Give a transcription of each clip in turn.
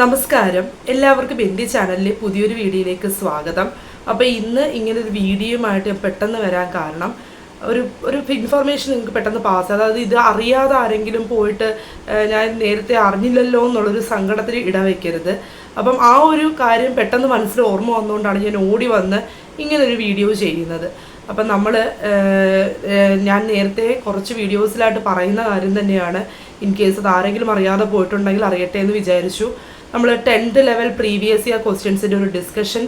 നമസ്കാരം. എല്ലാവർക്കും എന്റെ ചാനലിലെ പുതിയൊരു വീഡിയോയിലേക്ക് സ്വാഗതം. അപ്പോൾ ഇന്ന് ഇങ്ങനെ ഒരു വീഡിയോയുമായിട്ട് പെട്ടെന്ന് വരാൻ കാരണം ഒരു ഒരു ഇൻഫർമേഷൻ നിങ്ങൾക്ക് പെട്ടെന്ന് പാസ് അതായത് ഇത് അറിയാതെ ആരെങ്കിലും പോയിട്ട് ഞാൻ നേരത്തെ അറിഞ്ഞില്ലല്ലോ എന്നുള്ളൊരു സങ്കടത്തിൽ ഇടവെക്കരുത് അപ്പം ആ ഒരു കാര്യം പെട്ടെന്ന് മനസ്സിൽ ഓർമ്മ വന്നുകൊണ്ടാണ് ഞാൻ ഓടി വന്ന് ഇങ്ങനൊരു വീഡിയോ ചെയ്യുന്നത്. അപ്പം നമ്മൾ ഞാൻ നേരത്തെ കുറച്ച് വീഡിയോസിലായിട്ട് പറയുന്ന കാര്യം തന്നെയാണ്. ഇൻ കേസ് അത് ആരെങ്കിലും അറിയാതെ പോയിട്ടുണ്ടെങ്കിൽ അറിയട്ടെ എന്ന് വിചാരിച്ചു. നമ്മൾ ടെൻത്ത് ലെവൽ പ്രീവിയസ് ഇയർ ക്വസ്റ്റ്യൻസിന്റെ ഒരു ഡിസ്കഷൻ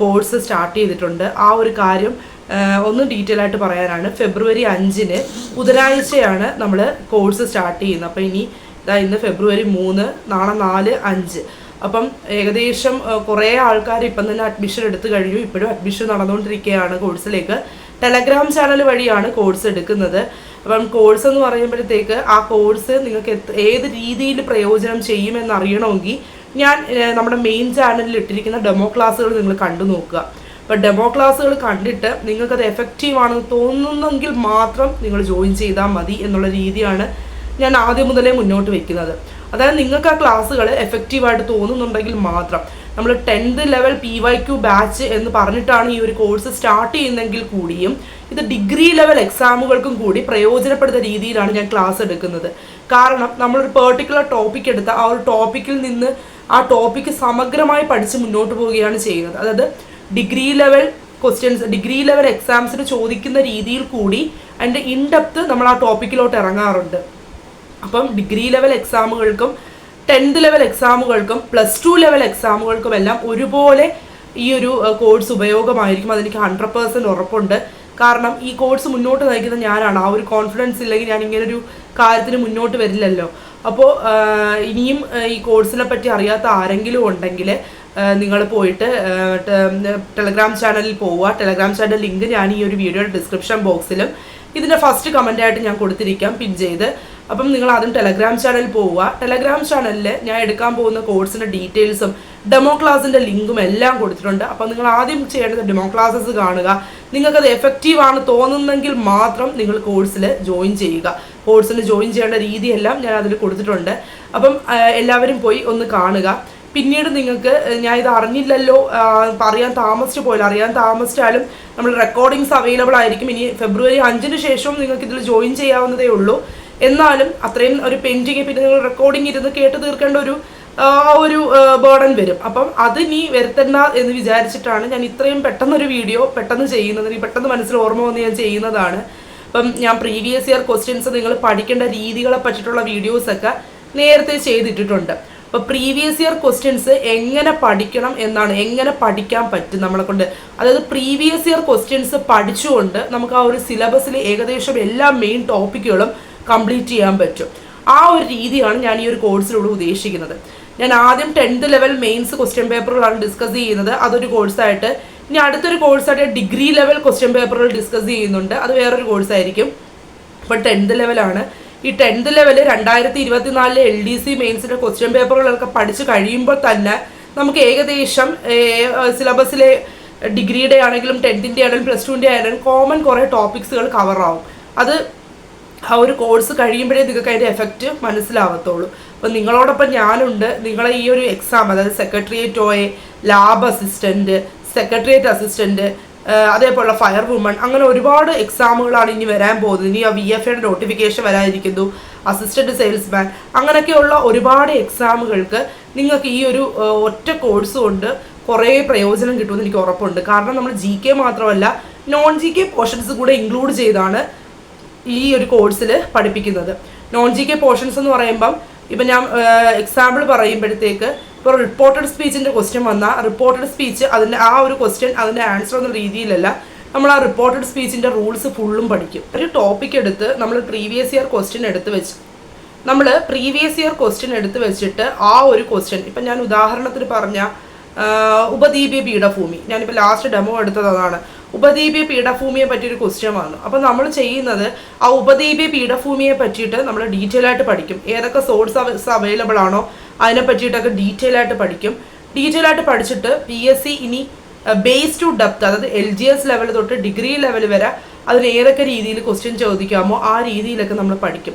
കോഴ്സ് സ്റ്റാർട്ട് ചെയ്തിട്ടുണ്ട്. ആ ഒരു കാര്യം ഒന്ന് ഡീറ്റെയിൽ ആയിട്ട് പറയാനാണ്. ഫെബ്രുവരി അഞ്ചിന് ബുധനാഴ്ചയാണ് നമ്മൾ കോഴ്സ് സ്റ്റാർട്ട് ചെയ്യുന്നത്. അപ്പോൾ ഇനി ഇതാ ഇന്ന് ഫെബ്രുവരി മൂന്ന് നാളെ നാല് അഞ്ച്. അപ്പം ഏകദേശം കുറേ ആൾക്കാർ ഇപ്പം തന്നെ അഡ്മിഷൻ എടുത്തു കഴിഞ്ഞു. ഇപ്പോഴും അഡ്മിഷൻ നടന്നുകൊണ്ടിരിക്കുകയാണ് കോഴ്സിലേക്ക് ടെലഗ്രാം ചാനൽ വഴിയാണ് കോഴ്സ് എടുക്കുന്നത്. അപ്പം കോഴ്സ് എന്ന് പറയുമ്പോഴത്തേക്ക് ആ കോഴ്സ് നിങ്ങൾക്ക് ഏത് രീതിയിൽ പ്രയോജനം ചെയ്യുമെന്ന് അറിയണമെങ്കിൽ ഞാൻ നമ്മുടെ മെയിൻ ചാനലിൽ ഇട്ടിരിക്കുന്ന ഡെമോ ക്ലാസ്സുകൾ നിങ്ങൾ കണ്ടു നോക്കുക. അപ്പോൾ ഡെമോ ക്ലാസ്സുകൾ കണ്ടിട്ട് നിങ്ങൾക്കത് എഫക്റ്റീവ് ആണെന്ന് തോന്നുന്നെങ്കിൽ മാത്രം നിങ്ങൾ ജോയിൻ ചെയ്താൽ മതി എന്നുള്ള രീതിയാണ് ഞാൻ ആദ്യം മുതലേ മുന്നോട്ട് വയ്ക്കുന്നത് അതായത് നിങ്ങൾക്ക് ആ ക്ലാസ്സുകൾ എഫക്റ്റീവായിട്ട് തോന്നുന്നുണ്ടെങ്കിൽ മാത്രം. നമ്മൾ tenth level P Y Q batch എന്ന് പറഞ്ഞിട്ടാണ് ഈ ഒരു കോഴ്സ് സ്റ്റാർട്ട് ചെയ്യുന്നെങ്കിൽ കൂടിയും ഇത് ഡിഗ്രി ലെവൽ എക്സാമുകൾക്കും കൂടി പ്രയോജനപ്പെടുന്ന രീതിയിലാണ് ഞാൻ ക്ലാസ് എടുക്കുന്നത്. കാരണം നമ്മളൊരു പെർട്ടിക്കുലർ ടോപ്പിക് എടുത്ത് ആ ഒരു ടോപ്പിക്കിൽ നിന്ന് ആ ടോപ്പിക്ക് സമഗ്രമായി പഠിച്ച് മുന്നോട്ട് പോവുകയാണ് ചെയ്യുന്നത്. അതായത് degree level questions degree level എക്സാംസിന് ചോദിക്കുന്ന രീതിയിൽ കൂടി അതിന്റെ ഇൻഡെപ്ത് നമ്മൾ ആ ടോപ്പിക്കിലോട്ട് ഇറങ്ങാറുണ്ട്. അപ്പം ഡിഗ്രി ലെവൽ എക്സാമുകൾക്കും ടെൻത്ത് ലെവൽ എക്സാമുകൾക്കും പ്ലസ് ടു ലെവൽ എക്സാമുകൾക്കും എല്ലാം ഒരുപോലെ ഈ ഒരു കോഴ്സ് ഉപയോഗമായിരിക്കും. അതെനിക്ക് ഹൺഡ്രഡ് പേഴ്സന്റ് ഉറപ്പുണ്ട്. കാരണം ഈ കോഴ്സ് മുന്നോട്ട് നയിക്കുന്ന ഞാനാണ്. ആ ഒരു കോൺഫിഡൻസ് ഇല്ലെങ്കിൽ ഞാൻ ഇങ്ങനൊരു കാര്യത്തിന് മുന്നോട്ട് വരില്ലല്ലോ. അപ്പോൾ ഇനിയും ഈ കോഴ്സിനെ പറ്റി അറിയാത്ത ആരെങ്കിലും ഉണ്ടെങ്കിൽ നിങ്ങൾ പോയിട്ട് ടെലഗ്രാം ചാനലിൽ പോവുക. ടെലഗ്രാം ചാനൽ ലിങ്ക് ഞാൻ ഈ ഒരു വീഡിയോയുടെ ഡിസ്ക്രിപ്ഷൻ ബോക്സിലും ഇതിന്റെ ഫസ്റ്റ് കമന്റായിട്ട് ഞാൻ കൊടുത്തിരിക്കാം പിൻ ചെയ്ത്. അപ്പം നിങ്ങൾ ആദ്യം ടെലഗ്രാം ചാനലിൽ പോവുക. ടെലഗ്രാം ചാനലിൽ ഞാൻ എടുക്കാൻ പോകുന്ന കോഴ്സിന്റെ ഡീറ്റെയിൽസും ഡെമോ ക്ലാസ്സിന്റെ ലിങ്കും എല്ലാം കൊടുത്തിട്ടുണ്ട്. അപ്പം നിങ്ങൾ ആദ്യം ചെയ്യേണ്ടത് ഡെമോ ക്ലാസ്സസ് കാണുക. നിങ്ങൾക്കത് എഫക്റ്റീവ് ആണ് തോന്നുന്നെങ്കിൽ മാത്രം നിങ്ങൾ കോഴ്സിൽ ജോയിൻ ചെയ്യുക. കോഴ്സിൽ ജോയിൻ ചെയ്യേണ്ട രീതിയെല്ലാം ഞാൻ അതിൽ കൊടുത്തിട്ടുണ്ട്. അപ്പം എല്ലാവരും പോയി ഒന്ന് കാണുക. പിന്നീട് നിങ്ങൾക്ക് ഞാൻ ഇത് അറിഞ്ഞില്ലല്ലോ അറിയാൻ താമസിച്ചു പോയില്ല. അറിയാൻ താമസിച്ചാലും നമ്മൾ റെക്കോർഡിങ്സ് അവൈലബിൾ ആയിരിക്കും. ഇനി ഫെബ്രുവരി അഞ്ചിന് ശേഷവും നിങ്ങൾക്ക് ഇതിൽ ജോയിൻ ചെയ്യാവുന്നതേ ഉള്ളൂ. എന്നാലും അത്രയും ഒരു പെൻഡിങ് പിന്നെ നിങ്ങൾ റെക്കോർഡിംഗ് ഇരുന്ന് കേട്ട് തീർക്കേണ്ട ഒരു ഒരു ബേർഡൻ വരും. അപ്പം അത് നീ വരുത്തണ്ട എന്ന് വിചാരിച്ചിട്ടാണ് ഞാൻ ഇത്രയും പെട്ടെന്നൊരു വീഡിയോ പെട്ടെന്ന് ചെയ്യുന്നത്. ഇനി പെട്ടെന്ന് മനസ്സിൽ ഓർമ്മ വന്ന് ഞാൻ ചെയ്യുന്നതാണ്. അപ്പം ഞാൻ പ്രീവിയസ് ഇയർ ക്വസ്റ്റ്യൻസ് നിങ്ങൾ പഠിക്കേണ്ട രീതികളെ പറ്റിയിട്ടുള്ള വീഡിയോസൊക്കെ നേരത്തെ ചെയ്തിട്ടിട്ടുണ്ട്. അപ്പോൾ പ്രീവിയസ് ഇയർ ക്വസ്റ്റ്യൻസ് എങ്ങനെ പഠിക്കണം എന്നാണ് എങ്ങനെ പഠിക്കാൻ പറ്റും നമ്മളെ കൊണ്ട്? അതായത് പ്രീവിയസ് ഇയർ ക്വസ്റ്റ്യൻസ് പഠിച്ചുകൊണ്ട് നമുക്ക് ആ ഒരു സിലബസിൽ ഏകദേശം എല്ലാ മെയിൻ ടോപ്പിക്കുകളും കംപ്ലീറ്റ് ചെയ്യാൻ പറ്റും. ആ ഒരു രീതിയാണ് ഞാൻ ഈ ഒരു കോഴ്സിലൂടെ ഉദ്ദേശിക്കുന്നത്. ഞാൻ ആദ്യം ടെൻത്ത് ലെവൽ മെയിൻസ് ക്വസ്റ്റ്യൻ പേപ്പറുകളാണ് ഡിസ്കസ് ചെയ്യുന്നത്. അതൊരു കോഴ്സായിട്ട് ഇനി അടുത്തൊരു കോഴ്സായിട്ട് ഡിഗ്രി ലെവൽ ക്വസ്റ്റ്യൻ പേപ്പറുകൾ ഡിസ്കസ് ചെയ്യുന്നുണ്ട്. അത് വേറൊരു കോഴ്സായിരിക്കും ഇപ്പോൾ ടെൻത്ത് ലെവലാണ് ഈ ടെൻത്ത് ലെവൽ രണ്ടായിരത്തി ഇരുപത്തിനാലിലെ എൽ ഡി സി മെയിൻസിന്റെ ക്വസ്റ്റ്യൻ പേപ്പറുകളൊക്കെ പഠിച്ചു കഴിയുമ്പോൾ തന്നെ നമുക്ക് ഏകദേശം സിലബസിലെ ഡിഗ്രിയുടെ ആണെങ്കിലും ടെൻത്തിന്റെ ആണെങ്കിലും പ്ലസ് ടുവിന്റെ ആണെങ്കിലും കോമൺ കുറേ ടോപ്പിക്സുകൾ കവറാവും അത് ആ ഒരു കോഴ്സ് കഴിയുമ്പോഴേ നിങ്ങൾക്ക് അതിന്റെ എഫക്റ്റ് മനസ്സിലാവത്തുള്ളൂ. അപ്പം നിങ്ങളോടൊപ്പം ഞാനുണ്ട്. നിങ്ങളെ ഈ ഒരു എക്സാം അതായത് സെക്രട്ടേറിയറ്റ് ഓയെ ലാബ് അസിസ്റ്റന്റ് സെക്രട്ടേറിയറ്റ് അസിസ്റ്റന്റ് അതേപോലെ ഫയർ വുമൺ അങ്ങനെ ഒരുപാട് എക്സാമുകളാണ് ഇനി വരാൻ പോകുന്നത്. ഇനി ആ വി എഫ് എയുടെ നോട്ടിഫിക്കേഷൻ വരാതിരിക്കുന്നു അസിസ്റ്റന്റ് സെയിൽസ്മാൻ അങ്ങനെയൊക്കെയുള്ള ഒരുപാട് എക്സാമുകൾക്ക് നിങ്ങൾക്ക് ഈ ഒരു ഒറ്റ കോഴ്സ് കൊണ്ട് കുറേ പ്രയോജനം കിട്ടുമെന്ന് എനിക്ക് ഉറപ്പുണ്ട്. കാരണം നമ്മൾ ജി കെ മാത്രമല്ല നോൺ ജി കെ പോർഷൻസ് കൂടെ ഇൻക്ലൂഡ് ചെയ്താണ് ഈ ഒരു കോഴ്സിൽ പഠിപ്പിക്കുന്നത്. നോൺ ജി കെ പോർഷൻസ് എന്ന് പറയുമ്പം ഇപ്പം ഞാൻ എക്സാമ്പിൾ പറയുമ്പോഴത്തേക്ക് ഇപ്പോൾ റിപ്പോർട്ടഡ് സ്പീച്ചിന്റെ ക്വസ്റ്റ്യൻ വന്നാൽ റിപ്പോർട്ടഡ് സ്പീച്ച് അതിന്റെ ആ ഒരു ക്വസ്റ്റ്യൻ അതിന്റെ ആൻസർ എന്ന രീതിയിലല്ല. നമ്മൾ ആ റിപ്പോർട്ടഡ് സ്പീച്ചിന്റെ റൂൾസ് ഫുള്ളും പഠിക്കും. ഒരു ടോപ്പിക് എടുത്ത് നമ്മൾ പ്രീവിയസ് ഇയർ ക്വസ്റ്റ്യൻ എടുത്ത് വെച്ച് നമ്മൾ പ്രീവിയസ് ഇയർ ക്വസ്റ്റ്യൻ എടുത്ത് വെച്ചിട്ട് ആ ഒരു ക്വസ്റ്റ്യൻ ഇപ്പം ഞാൻ ഉദാഹരണത്തിന് പറഞ്ഞ ഉപദീപ്യ പീഠഭൂമി. ഞാനിപ്പോൾ ലാസ്റ്റ് ഡെമോ എടുത്തത് അതാണ്. ഉപദ്വീപീയ പീഠഭൂമിയെ പറ്റിയൊരു ക്വസ്റ്റ്യൻ വന്നു. അപ്പോൾ നമ്മൾ ചെയ്യുന്നത് ആ ഉപദ്വീപീയ പീഠഭൂമിയെ പറ്റിയിട്ട് നമ്മൾ ഡീറ്റെയിൽ ആയിട്ട് പഠിക്കും. ഏതൊക്കെ സോഴ്സ് അവൈലബിൾ ആണോ അതിനെ പറ്റിയിട്ടൊക്കെ ഡീറ്റെയിൽ ആയിട്ട് പഠിക്കും. ഡീറ്റെയിൽ ആയിട്ട് പഠിച്ചിട്ട് പി എസ് സി ഇനി ബേസ് ടു ഡെപ്ത് അതായത് എൽ ജി എസ് ലെവൽ തൊട്ട് ഡിഗ്രി ലെവൽ വരെ അതിന് ഏതൊക്കെ രീതിയിൽ ക്വസ്റ്റ്യൻ ചോദിക്കാമോ ആ രീതിയിലൊക്കെ നമ്മൾ പഠിക്കും.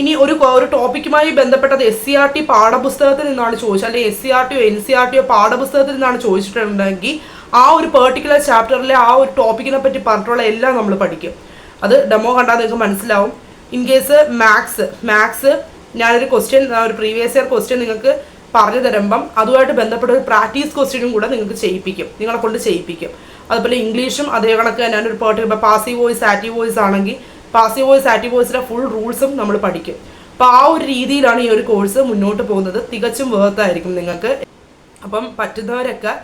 ഇനി ഒരു ഒരു ടോപ്പിക്കുമായി ബന്ധപ്പെട്ടത് എസ് സി ആർ ടി പാഠപുസ്തകത്തിൽ നിന്നാണ് ചോദിച്ചത്. അല്ലെങ്കിൽ എസ് സി ആർ ടിയോ എൻ സി ആർ ടിയോ പാഠപുസ്തകത്തിൽ നിന്നാണ് ചോദിച്ചിട്ടുണ്ടെങ്കിൽ ആ ഒരു പെർട്ടിക്കുലർ ചാപ്റ്ററിലെ ആ ഒരു ടോപ്പിക്കിനെ പറ്റി പറഞ്ഞിട്ടുള്ള എല്ലാം നമ്മൾ പഠിക്കും. അത് ഡെമോ കണ്ടാൽ നിങ്ങൾക്ക് മനസ്സിലാവും. ഇൻ കേസ് മാത്സ് മാത്സ് ഞാനൊരു ക്വസ്റ്റ്യൻ ഒരു പ്രീവിയസ് ഇയർ ക്വസ്റ്റ്യൻ നിങ്ങൾക്ക് പറഞ്ഞു തരുമ്പം അതുമായിട്ട് ബന്ധപ്പെട്ട ഒരു പ്രാക്ടീസ് ക്വസ്റ്റ്യനും കൂടെ നിങ്ങൾക്ക് ചെയ്യിപ്പിക്കും. നിങ്ങളെ കൊണ്ട് ചെയ്യിപ്പിക്കും. അതുപോലെ ഇംഗ്ലീഷും അതേ കണക്ക് തന്നെ. ഒരു പെർട്ടിക്കുലർ ഇപ്പോൾ പാസീവ് വോയിസ് ആക്റ്റീവ് വോയിസ് ആണെങ്കിൽ പാസീവ് വോയിസ് ആക്റ്റീവ് വോയിസിലെ ഫുൾ റൂൾസും നമ്മൾ പഠിക്കും. അപ്പോൾ ആ ഒരു രീതിയിലാണ് ഈ ഒരു കോഴ്സ് മുന്നോട്ട് പോകുന്നത്. തികച്ചും വേർത്തായിരിക്കും നിങ്ങൾക്ക്. അപ്പം പറ്റുന്നവരൊക്കെ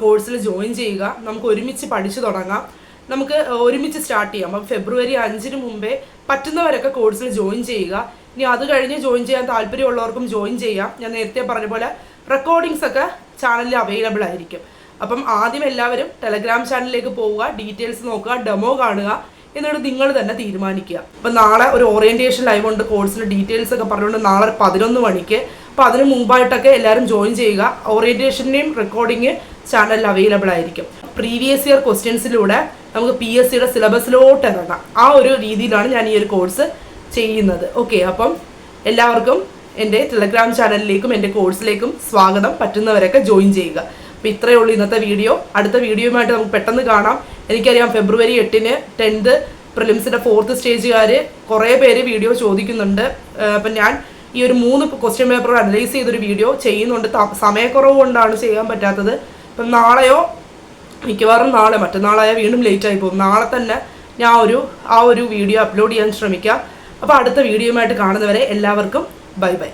കോഴ്സിൽ ജോയിൻ ചെയ്യുക. നമുക്ക് ഒരുമിച്ച് പഠിച്ചു തുടങ്ങാം. നമുക്ക് ഒരുമിച്ച് സ്റ്റാർട്ട് ചെയ്യാം. അപ്പം ഫെബ്രുവരി അഞ്ചിന് മുമ്പേ പറ്റുന്നവരൊക്കെ കോഴ്സിൽ ജോയിൻ ചെയ്യുക. ഇനി അത് കഴിഞ്ഞ് ജോയിൻ ചെയ്യാൻ താല്പര്യമുള്ളവർക്കും ജോയിൻ ചെയ്യാം. ഞാൻ നേരത്തെ പറഞ്ഞ പോലെ റെക്കോർഡിങ്സ് ഒക്കെ ചാനലിൽ അവൈലബിൾ ആയിരിക്കും. അപ്പം ആദ്യം എല്ലാവരും ടെലഗ്രാം ചാനലിലേക്ക് പോവുക ഡീറ്റെയിൽസ് നോക്കുക ഡെമോ കാണുക എന്നിട്ട് നിങ്ങൾ തന്നെ തീരുമാനിക്കുക. അപ്പം നാളെ ഒരു ഓറിയന്റേഷൻ ലൈവ് ഉണ്ട്. കോഴ്സിന്റെ ഡീറ്റെയിൽസ് ഒക്കെ പറഞ്ഞുകൊണ്ട് നാളെ പതിനൊന്ന് മണിക്ക് അപ്പോൾ അതിന് മുമ്പായിട്ടൊക്കെ എല്ലാവരും ജോയിൻ ചെയ്യുക. ഓറിയന്റേഷന്റെയും റെക്കോർഡിങ് ചാനലിൽ അവൈലബിൾ ആയിരിക്കും. പ്രീവിയസ് ഇയർ ക്വസ്റ്റ്യൻസിലൂടെ നമുക്ക് പി എസ് സിയുടെ സിലബസിലോട്ട് ഇറങ്ങാം. ആ ഒരു രീതിയിലാണ് ഞാൻ ഈ ഒരു കോഴ്സ് ചെയ്യുന്നത്. ഓക്കെ അപ്പം എല്ലാവർക്കും എന്റെ ടെലഗ്രാം ചാനലിലേക്കും എന്റെ കോഴ്സിലേക്കും സ്വാഗതം. പറ്റുന്നവരൊക്കെ ജോയിൻ ചെയ്യുക. അപ്പോൾ ഇത്രയേ ഉള്ളൂ ഇന്നത്തെ വീഡിയോ അടുത്ത വീഡിയോയുമായിട്ട് നമുക്ക് പെട്ടെന്ന് കാണാം. എനിക്കറിയാം ഫെബ്രുവരി എട്ടിന് ടെൻത്ത് പ്രിലിംസിന്റെ ഫോർത്ത് സ്റ്റേജുകാർ കുറേ പേര് വീഡിയോ ചോദിക്കുന്നുണ്ട്. അപ്പം ഞാൻ ഈ ഒരു മൂന്ന് ക്വസ്റ്റ്യൻ പേപ്പർ അനലൈസ് ചെയ്തൊരു വീഡിയോ ചെയ്യുന്നുണ്ട്. സമയക്കുറവ് കൊണ്ടാണ് ചെയ്യാൻ പറ്റാത്തത്. ഇപ്പം നാളെയോ? മിക്കവാറും നാളെ മറ്റന്നാളായ വീണ്ടും ലേറ്റ് ആയി പോകും. നാളെ തന്നെ ഞാൻ ഒരു ആ ഒരു വീഡിയോ അപ്ലോഡ് ചെയ്യാൻ ശ്രമിക്കാം. അപ്പോൾ അടുത്ത വീഡിയോയുമായിട്ട് കാണുന്നവരെ എല്ലാവർക്കും ബൈ ബൈ